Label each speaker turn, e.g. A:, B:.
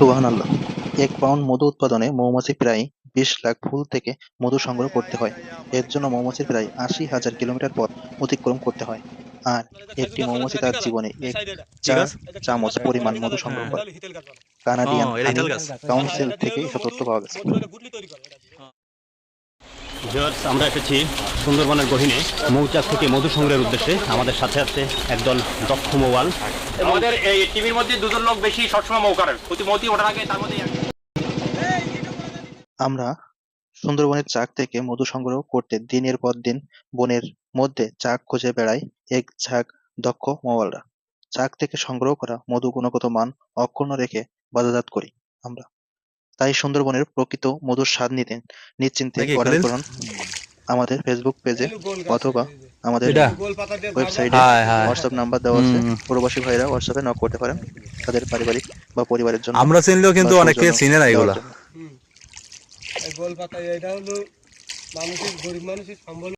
A: সুবহান আল্লাহ এক পাউন্ড মধু উৎপাদনে মৌমাছি প্রায় বিশ লাখ ফুল থেকে মধু সংগ্রহ করতে হয়। এর জন্য মৌমাছির প্রায় আশি হাজার কিলোমিটার পথ অতিক্রম করতে হয়। আর একটি মৌমাছি তার জীবনে এক চা চামচ পরিমাণ মধু সংগ্রহ করে। কানাডিয়ান হানি কাউন্সিল থেকে এসব তথ্য পাওয়া গেছে।
B: আমরা এসেছি সুন্দরবনের গহীনে মৌচাক থেকে মধু সংগ্রহের উদ্দেশ্যে আমাদের সাথে আছে একদল দক্ষ মৌয়াল।
C: আমাদের এই টিভির মধ্যে দুজন লোক বেশি সবসময় মৌকারের প্রতি মৌতি ওঠার আগে তার মধ্যে
A: আমরা সুন্দরবনের চাক থেকে মধু সংগ্রহ করতে দিনের পর দিন বনের মধ্যে চাক খুঁজে বেড়ায় এক ঝাঁক দক্ষ মওয়ালরা চাক থেকে সংগ্রহ করা মধু গুণগত মান অক্ষুণ্ণ রেখে বাজারজাত করি আমরা। তাই সুন্দরবনের প্রকৃত মধুর স্বাদ নিতে নিশ্চিন্তে আমাদের ফেসবুক পেজে অথবা আমাদের ওয়েবসাইটে
B: হায়, হায়।
A: হোয়াটসঅ্যাপ নাম্বার দেওয়া আছে। প্রবাসী ভাইরা হোয়াটসঅ্যাপে নক করতে পারেন তাদের পারিবারিক বা পরিবারের জন্য
D: আমরা চিনলেও কিন্তু অনেকে চিনে না এগুলা।
E: গোল পাতা এটা হলো মানুষের গরিব মানুষের সম্বল